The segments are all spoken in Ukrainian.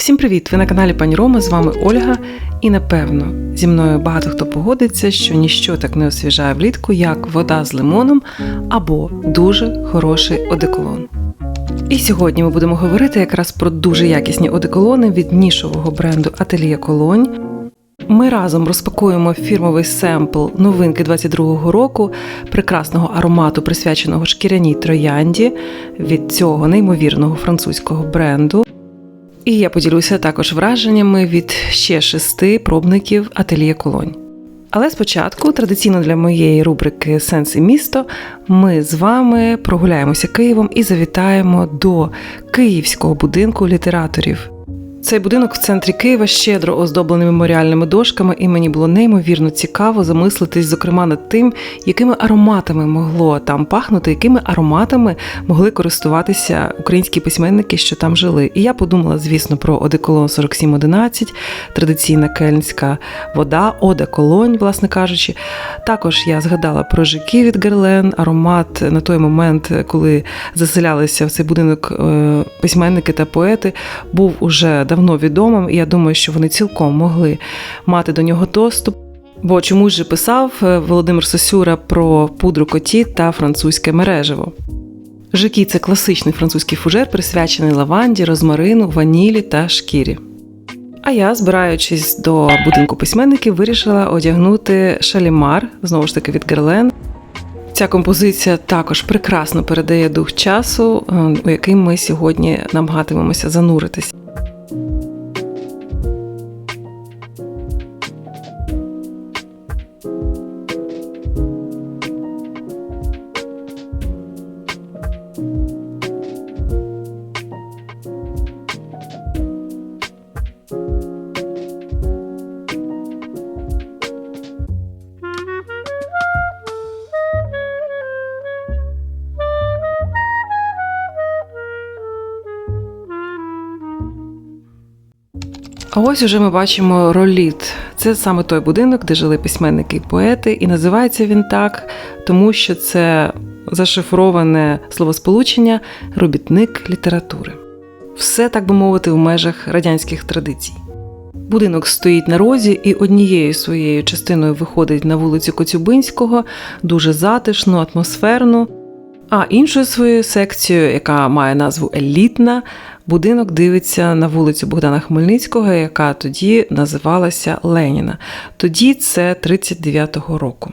Всім привіт! Ви на каналі Пані Рома, з вами Ольга. І напевно зі мною багато хто погодиться, що ніщо так не освіжає влітку, як вода з лимоном або дуже хороший одеколон. І сьогодні ми будемо говорити якраз про дуже якісні одеколони від нішового бренду Atelier Cologne. Ми разом розпакуємо фірмовий семпл новинки 22-го року прекрасного аромату, присвяченого шкіряній троянді від цього неймовірного французького бренду. І я поділюся також враженнями від ще шести пробників Ательє Колонь. Але спочатку, традиційно для моєї рубрики Сенс і місто, ми з вами прогуляємося Києвом і завітаємо до Київського будинку літераторів. Цей будинок в центрі Києва щедро оздоблений меморіальними дошками, і мені було неймовірно цікаво замислитись, зокрема, над тим, якими ароматами могло там пахнути, якими ароматами могли користуватися українські письменники, що там жили. І я подумала, звісно, про одеколон 4711, традиційна кельнська вода, ода колонь, власне кажучи. Також я згадала про жики від Герлен, аромат на той момент, коли заселялися в цей будинок е, письменники та поети, був уже давно відомим, і я думаю, що вони цілком могли мати до нього доступ. Бо чомусь же писав е, Володимир Сосюра про пудру коті та французьке мережево. Жикі це класичний французький фужер, присвячений лаванді, розмарину, ванілі та шкірі. А я, збираючись до будинку письменників, вирішила одягнути шалімар, знову ж таки від Герлен. Ця композиція також прекрасно передає дух часу, е, у який ми сьогодні намагатимемося зануритись. Ось уже ми бачимо роліт. Це саме той будинок, де жили письменники і поети, і називається він так, тому що це зашифроване словосполучення робітник літератури. Все, так би мовити, в межах радянських традицій. Будинок стоїть на розі і однією своєю частиною виходить на вулицю Коцюбинського, дуже затишно, атмосферно. А іншою своєю секцією, яка має назву Елітна, будинок дивиться на вулицю Богдана Хмельницького, яка тоді називалася Леніна. Тоді це 39-го року.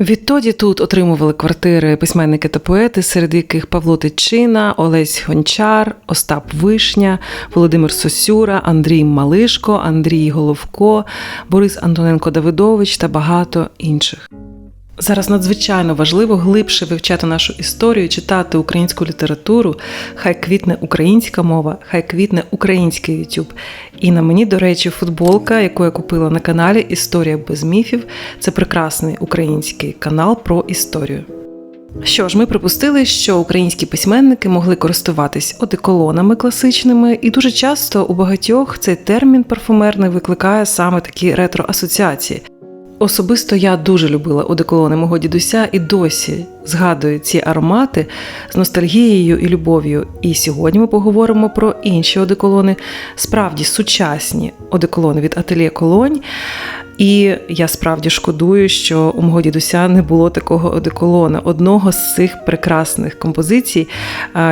Відтоді тут отримували квартири письменники та поети, серед яких Павло Тичина, Олесь Гончар, Остап Вишня, Володимир Сосюра, Андрій Малишко, Андрій Головко, Борис Антоненко Давидович та багато інших. Зараз надзвичайно важливо глибше вивчати нашу історію, читати українську літературу. Хай квітне українська мова, хай квітне український YouTube. І на мені, до речі, футболка, яку я купила на каналі Історія без міфів. Це прекрасний український канал про історію. Що ж, ми припустили, що українські письменники могли користуватись одеколонами класичними, і дуже часто у багатьох цей термін парфумерний викликає саме такі ретро-асоціації. Особисто я дуже любила одеколони мого дідуся і досі згадую ці аромати з ностальгією і любов'ю. І сьогодні ми поговоримо про інші одеколони, справді сучасні одеколони від Ательє Колонь. І я справді шкодую, що у мого дідуся не було такого одеколона, одного з цих прекрасних композицій,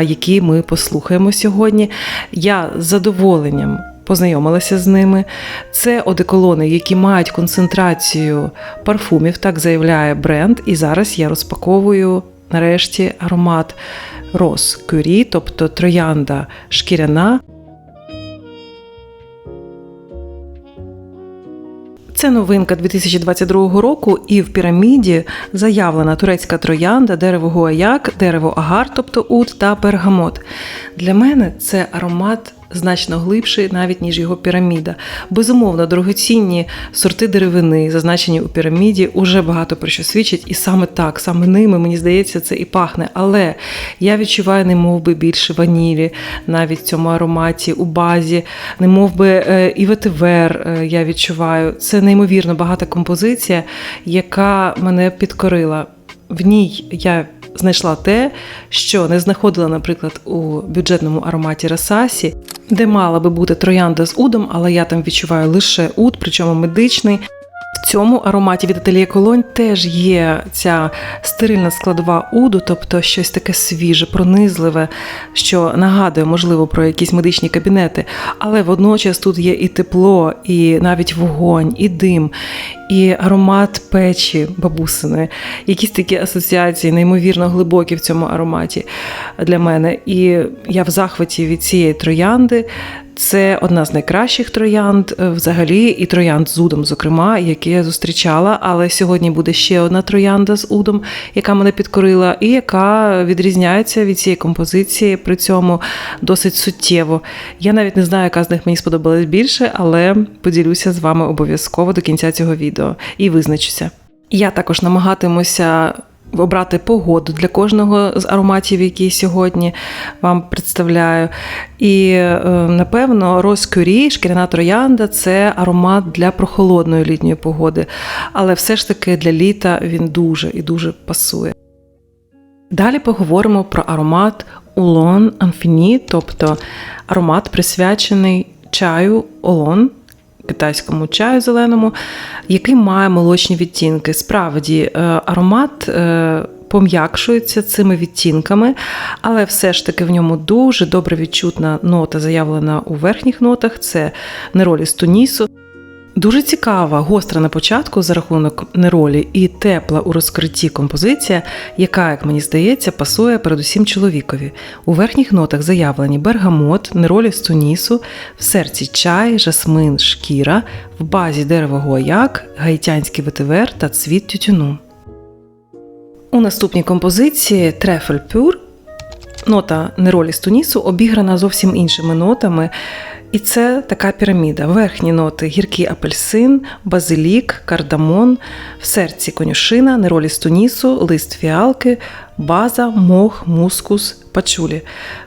які ми послухаємо сьогодні. Я з задоволенням познайомилася з ними. Це одеколони, які мають концентрацію парфумів, так заявляє бренд. І зараз я розпаковую нарешті аромат Рос Кюрі, тобто троянда шкіряна. Це новинка 2022 року, і в піраміді заявлена турецька троянда, дерево гуаяк, дерево агар, тобто ут та пергамот. Для мене це аромат значно глибший, навіть ніж його піраміда. Безумовно, дорогоцінні сорти деревини, зазначені у піраміді, уже багато про що свідчать, і саме так, саме ними, мені здається, це і пахне. Але я відчуваю, не мов би більше ванілі, навіть в цьому ароматі, у базі, не мов би е, і ветивер е, я відчуваю. Це неймовірно багата композиція, яка мене підкорила. В ній я знайшла те, що не знаходила, наприклад, у бюджетному ароматі Расасі, де мала би бути троянда з удом, але я там відчуваю лише уд, причому медичний. В цьому ароматі від Atelier Cologne теж є ця стерильна складова уду, тобто щось таке свіже, пронизливе, що нагадує, можливо, про якісь медичні кабінети. Але водночас тут є і тепло, і навіть вогонь, і дим, і аромат печі бабусини. Якісь такі асоціації, неймовірно глибокі в цьому ароматі для мене. І я в захваті від цієї троянди. Це одна з найкращих троянд е, взагалі, і троянд з удом, зокрема, які я зустрічала. Але сьогодні буде ще одна троянда з удом, яка мене підкорила, і яка відрізняється від цієї композиції, при цьому досить суттєво. Я навіть не знаю, яка з них мені сподобалась більше, але поділюся з вами обов'язково до кінця цього відео і визначуся. Я також намагатимуся обрати погоду для кожного з ароматів, які сьогодні вам представляю. І, е, напевно, Роскюрі, шкіряна троянда це аромат для прохолодної літньої погоди. Але все ж таки для літа він дуже і дуже пасує. Далі поговоримо про аромат Улон Амфіні, тобто аромат присвячений чаю Олон, китайському чаю зеленому, який має молочні відтінки. Справді, е, аромат. е, Пом'якшується цими відтінками, але все ж таки в ньому дуже добре відчутна нота, заявлена у верхніх нотах. Це неролі з тунісу. Дуже цікава, гостра на початку за рахунок неролі і тепла у розкритті композиція, яка, як мені здається, пасує передусім чоловікові. У верхніх нотах заявлені бергамот, неролі з тунісу, в серці чай, жасмин, шкіра, в базі дерево гуаяк, гаїтянський ветивер та цвіт тютюну. У наступній композиції Трефель Пюр нота неролі з тунісу обіграна зовсім іншими нотами. І це така піраміда. Верхні ноти гіркий апельсин, базилік, кардамон, в серці конюшина, неролі з тунісу, лист фіалки, база, мох, мускус, пачулі.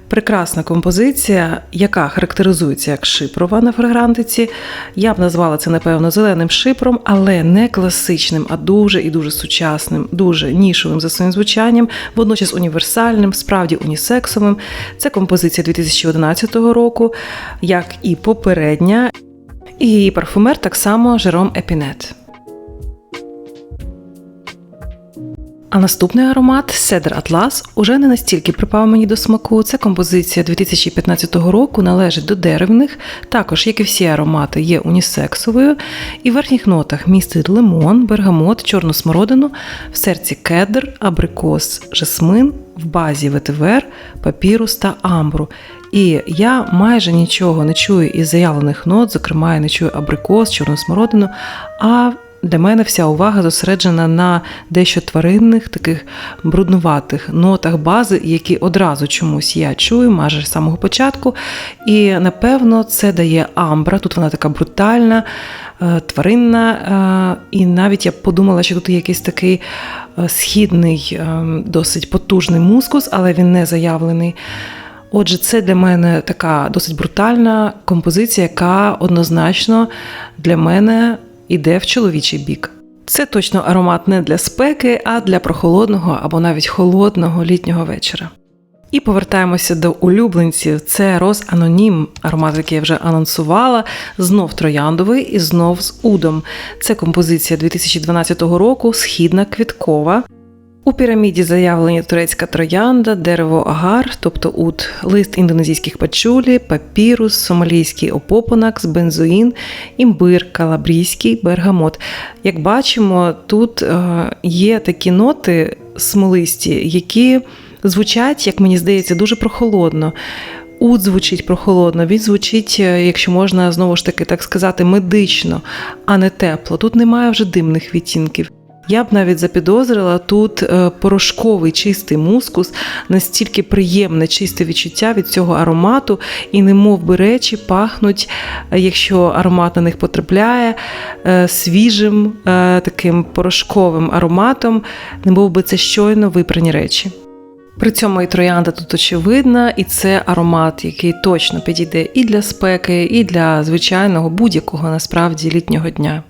Прекрасна композиція, яка характеризується як шипрова на фрагрантиці. Я б назвала це, напевно, зеленим шипром, але не класичним, а дуже і дуже сучасним, дуже нішовим за своїм звучанням, водночас універсальним, справді унісексовим. Це композиція 2011 року, як і попередня. І її парфумер так само Жером Епінет. А наступний аромат Седр Атлас уже не настільки припав мені до смаку. Це композиція 2015 року, належить до деревних, також, як і всі аромати, є унісексовою. І в верхніх нотах містить лимон, бергамот, чорну смородину, в серці кедр, абрикос, жасмин, в базі ветивер, папірус та амбру. І я майже нічого не чую із заявлених нот, зокрема, я не чую абрикос, чорну смородину. а для мене вся увага зосереджена на дещо тваринних, таких бруднуватих нотах бази, які одразу чомусь я чую, майже з самого початку. І напевно це дає амбра. Тут вона така брутальна, е, тваринна. е, І навіть я подумала, що тут є якийсь такий е, східний, досить потужний мускус, але він не заявлений. Отже, це для мене така досить брутальна композиція, яка однозначно для мене іде в чоловічий бік. Це точно аромат не для спеки, а для прохолодного або навіть холодного літнього вечора. І повертаємося до улюбленців. Це Роз Анонім, аромат, який я вже анонсувала, знов трояндовий і знов з удом. Це композиція 2012 року, східна квіткова. У піраміді заявлені турецька троянда, дерево агар, тобто ут, лист індонезійських пачулі, папірус, сомалійський опопонакс, бензоїн, імбир, калабрійський бергамот. Як бачимо, тут е, є такі ноти смолисті, які звучать, як мені здається, дуже прохолодно. Ут звучить прохолодно, він звучить, е, якщо можна знову ж таки так сказати, медично, а не тепло. Тут немає вже димних відтінків. Я б навіть запідозрила тут е, порошковий чистий мускус, настільки приємне чисте відчуття від цього аромату, і не би речі пахнуть, е, якщо аромат на них потрапляє, е, свіжим таким порошковим ароматом, не мов би це щойно випрані речі. При цьому і троянда тут очевидна, і це аромат, який точно підійде і для спеки, і для звичайного будь-якого насправді літнього дня.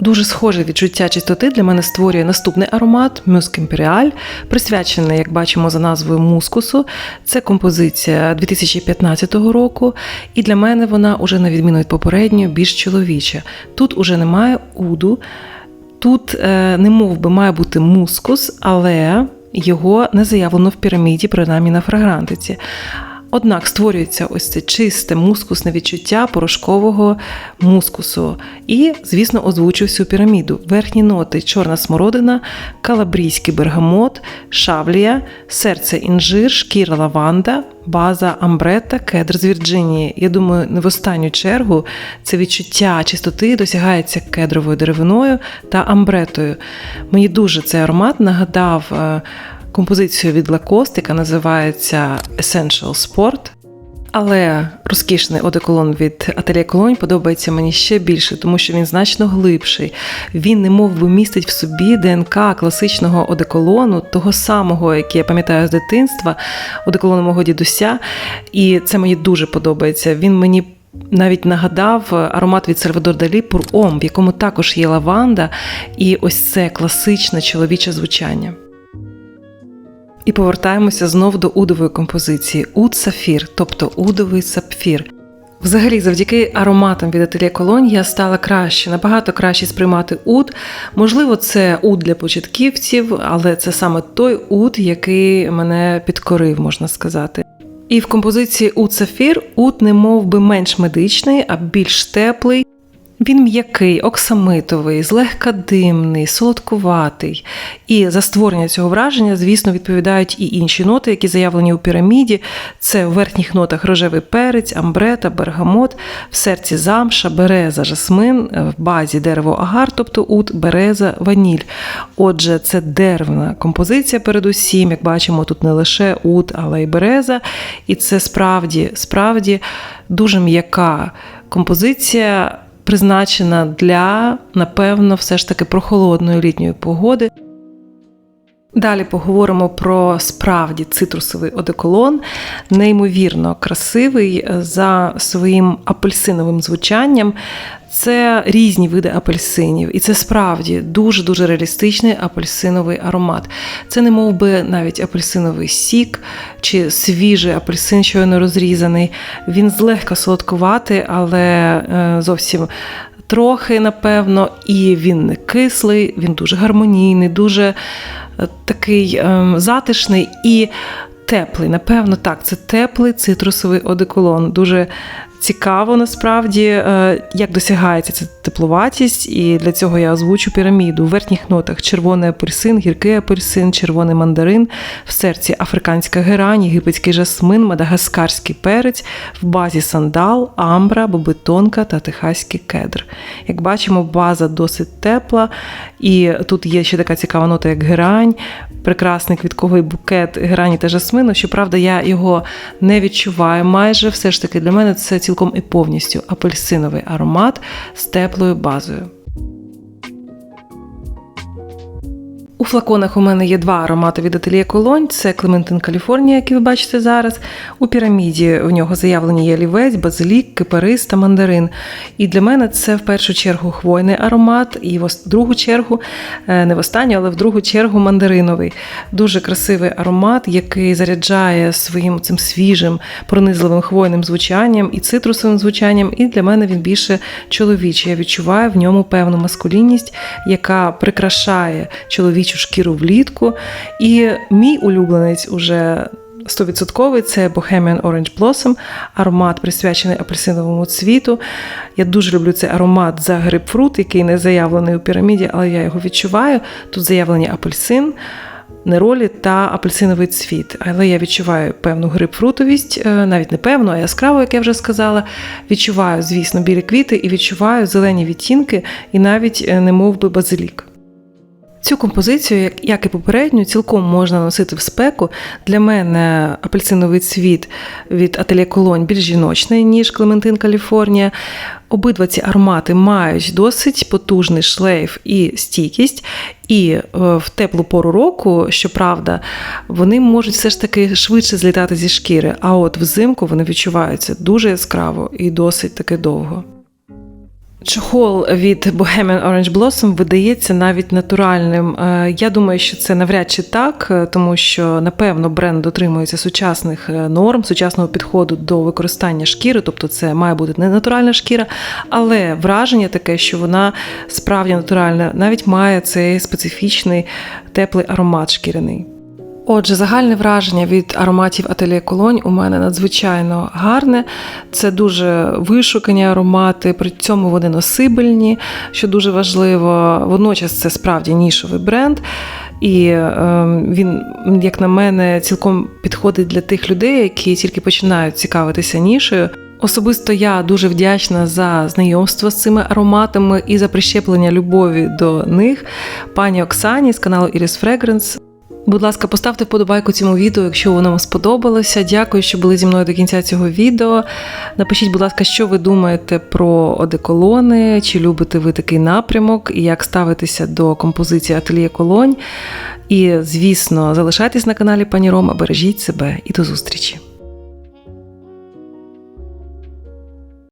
Дуже схоже відчуття чистоти для мене створює наступний аромат Musk Imperial, присвячений, як бачимо, за назвою мускусу. Це композиція 2015 року, і для мене вона уже на відміну від попередньої більш чоловіча. Тут уже немає уду, тут е, не мов би має бути мускус, але його не заявлено в піраміді, принаймні на фрагрантиці. Однак створюється ось це чисте мускусне відчуття порошкового мускусу. І, звісно, озвучу всю піраміду. Верхні ноти чорна смородина, калабрійський бергамот, шавлія, серце інжир, шкіра лаванда, база амбрета, кедр з Вірджинії. Я думаю, не в останню чергу це відчуття чистоти досягається кедровою деревиною та амбретою. Мені дуже цей аромат нагадав. Композицію від Lacoste, яка називається Essential Sport. Але розкішний одеколон від Atelier Cologne подобається мені ще більше, тому що він значно глибший. Він не мов би містить в собі ДНК класичного одеколону, того самого, який я пам'ятаю з дитинства, одеколону мого дідуся. І це мені дуже подобається. Він мені. Навіть нагадав аромат від Сальвадор Далі Пур-Ом, в якому також є лаванда, і ось це класичне чоловіче звучання. І повертаємося знов до удової композиції уд сафір, тобто удовий сапфір. Взагалі, завдяки ароматам від Ательє Колонь я стала краще, набагато краще сприймати уд. Можливо, це уд для початківців, але це саме той уд, який мене підкорив, можна сказати. І в композиції Уд Сафір уд не мов би менш медичний, а більш теплий. Він м'який, оксамитовий, злегка димний, солодкуватий. І за створення цього враження, звісно, відповідають і інші ноти, які заявлені у піраміді. Це в верхніх нотах рожевий перець, амбрета, бергамот, в серці замша, береза, жасмин, в базі дерево агар, тобто ут, береза, ваніль. Отже, це деревна композиція передусім. Як бачимо, тут не лише ут, але й береза. І це справді, справді дуже м'яка композиція призначена для, напевно, все ж таки прохолодної літньої погоди. Далі поговоримо про справді цитрусовий одеколон, неймовірно красивий за своїм апельсиновим звучанням. Це різні види апельсинів, і це справді дуже-дуже реалістичний апельсиновий аромат. Це не мов би навіть апельсиновий сік чи свіжий апельсин, щойно розрізаний. Він злегка солодкуватий, але е, зовсім трохи, напевно, і він не кислий, він дуже гармонійний, дуже е, такий е, затишний і теплий. Напевно, так, це теплий цитрусовий одеколон. Дуже цікаво насправді, е, як досягається ця тепловатість, і для цього я озвучу піраміду. В верхніх нотах червоний апельсин, гіркий апельсин, червоний мандарин, в серці африканська герань, єгипетський жасмин, мадагаскарський перець, в базі сандал, амбра, бобитонка та техаський кедр. Як бачимо, база досить тепла, і тут є ще така цікава нота, як герань. Прекрасний квітковий букет герані та жасмину. Щоправда, я його не відчуваю майже. Все ж таки для мене це цілком і повністю апельсиновий аромат з теплою базою. У флаконах у мене є два аромати від Ательє Колонь. Це Клементин Каліфорнія, який ви бачите зараз. У піраміді у нього заявлені є лівець, базилік, кипарис та мандарин. І для мене це в першу чергу хвойний аромат, і в другу чергу, е, не в останню, але в другу чергу мандариновий. Дуже красивий аромат, який заряджає своїм цим свіжим, пронизливим хвойним звучанням і цитрусовим звучанням. І для мене він більше чоловічий. Я відчуваю в ньому певну маскулінність, яка прикрашає чоловічу шкіру влітку. І мій улюбленець уже 100% це Bohemian Orange Blossom, аромат присвячений апельсиновому цвіту. Я дуже люблю цей аромат за грейпфрут, який не заявлений у піраміді, але я його відчуваю. Тут заявлені апельсин. Неролі та апельсиновий цвіт. Але я відчуваю певну грейпфрутовість, е, навіть не певну, а яскраву, як я вже сказала. Відчуваю, звісно, білі квіти і відчуваю зелені відтінки, і навіть е, не мов би базилік. Цю композицію, як, і попередню, цілком можна носити в спеку. Для мене апельсиновий цвіт від Ательє Колонь більш жіночний, ніж Клементин Каліфорнія. Обидва ці аромати мають досить потужний шлейф і стійкість, і е, в теплу пору року, щоправда, вони можуть все ж таки швидше злітати зі шкіри. А от взимку вони відчуваються дуже яскраво і досить таки довго. Чохол від Bohemian Orange Blossom видається навіть натуральним. Е, Я думаю, що це навряд чи так, е, тому що напевно бренд дотримується сучасних е, норм, сучасного підходу до використання шкіри, тобто це має бути не натуральна шкіра, але враження таке, що вона справді натуральна, навіть має цей специфічний теплий аромат шкіряний. Отже, загальне враження від ароматів Ательє Колонь у мене надзвичайно гарне. Це дуже вишукані аромати, при цьому вони носибельні, що дуже важливо. Водночас це справді нішовий бренд. І е, він, як на мене, цілком підходить для тих людей, які тільки починають цікавитися нішею. Особисто я дуже вдячна за знайомство з цими ароматами і за прищеплення любові до них пані Оксані з каналу Iris Fragrance. Будь ласка, поставте вподобайку цьому відео, якщо воно вам сподобалося. Дякую, що були зі мною до кінця цього відео. Напишіть, будь ласка, що ви думаєте про одеколони, чи любите ви такий напрямок, і як ставитеся до композиції Ательє Колонь. І, звісно, залишайтесь на каналі Пані Рома, бережіть себе і до зустрічі!